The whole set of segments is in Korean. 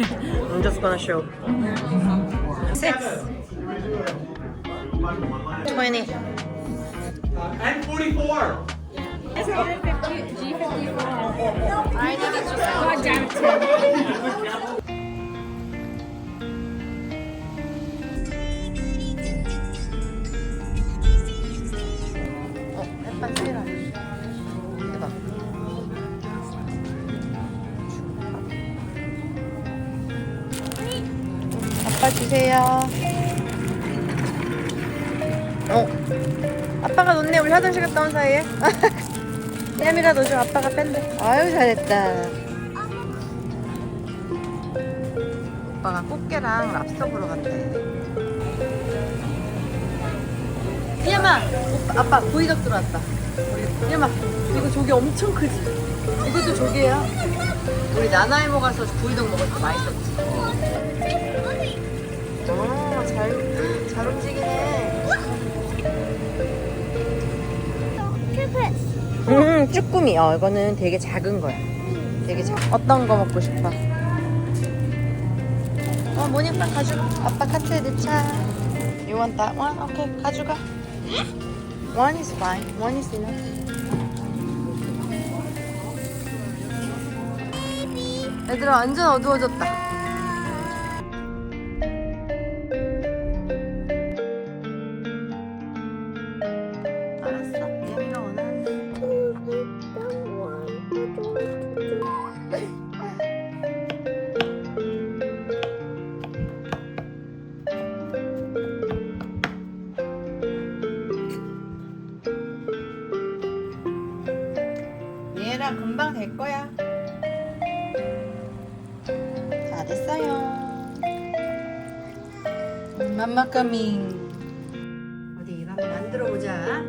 I'm just gonna show. Six. 20. And 44. G54. 아빠 주세요. 어. 아빠가 놓네. 우리 화장실 갔다 온 사이에. 햄이라 도 좀 아빠가 뺀대. 아유, 잘했다. 오빠가 꽃게랑 랍스터 보러 간대. 이야마 오빠, 아빠 구이덕 들어왔다 이야마 이거 조개 엄청 크지 이것도 조개야 우리 나나이모 가서 구이덕 먹었을 때 맛있었지 음 쭈꾸미 어 이거는 되게 작은 거야 되게 작 어떤 거 먹고 싶어 어 모니까 가져 아빠 카트에 넣자 You want that one? Okay 가져가 One is fine. One is enough. 얘들아 완전 어두워졌다. 금방 될 거야. 다 됐어요. 맘마 까밍. 어디 이거 한번 만들어 보자.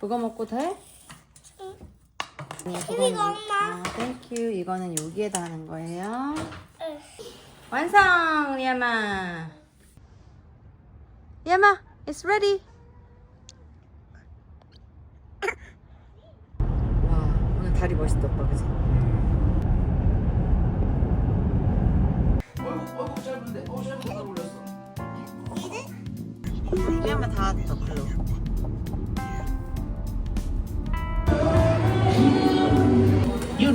그거 먹고 돼? 응. 이거 엄마. 아, 땡큐. 이거는 여기에다 하는 거예요. 완성, 리아마. 리아마, it's ready. 와, 오늘 다리 멋있다, 오빠, 그지? 어이구, 짧은데? 어, 짧은데 잘 올렸어. 리아마 다 왔어, 글로.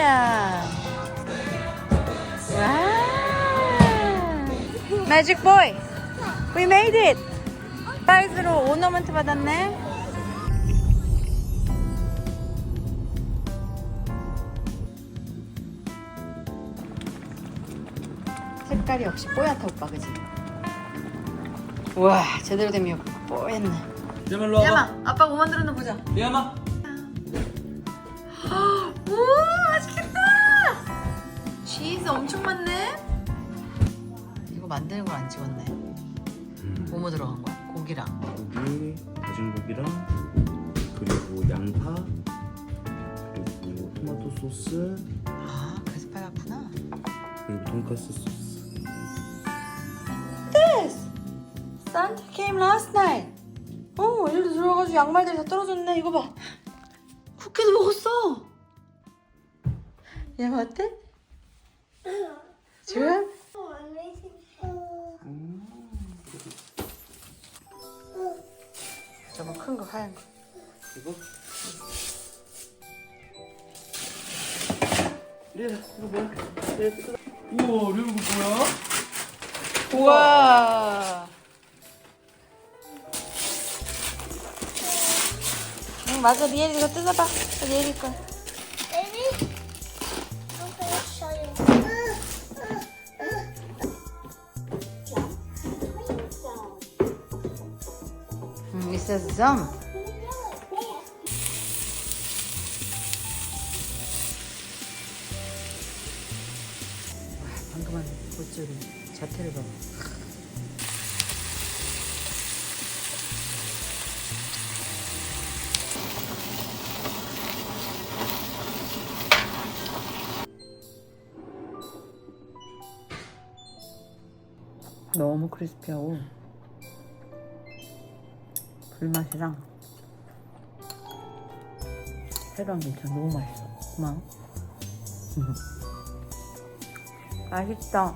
Lia. Wow. Magic boy. We made it. 사이즈로 오너먼트 받았네. 색깔이 역시 뽀얗다 오빠 그지? 우와 제대로 된 미역 뽀얗네. 야마 아빠가 뭐 만들었나 보자. 리아 치즈 엄청 많네. 이거 만드는 걸 안 찍었네. 뭐뭐 들어간 거야? 고기랑. 고기, 다진 고기랑 그리고 양파 그리고 토마토 소스. 아 그래서 빨갛구나. 그리고 돈까스 소스. This! Santa came last night. 어 이리로 들어가지고 양말들이 다 떨어졌네. 이거 봐. 쿠키도 먹었어. 얘 어때? 좋아? 저거 큰 거 하얀 거 이거? 리아 이거 뭐야? 리아. 우와, 리아마 이거 뭐야? 우와 응 맞아 리엘이 이거 뜯어봐 리엘이 거 응, 있었어. 방금 한 보조리 자태를 봐. 너무 크리스피하고 불맛이랑 회랑 괜찮아 너무 맛있어. 고마워. 맛있다?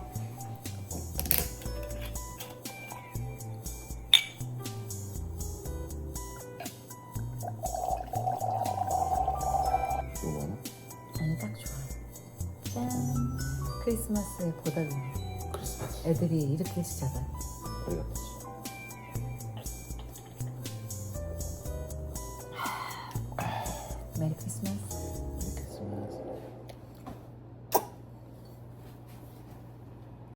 아니 딱 좋아. 짠. 크리스마스에 보답이 크리스마스. 애들이 이렇게 해주잖아 거의 같았어 메리 크리스마스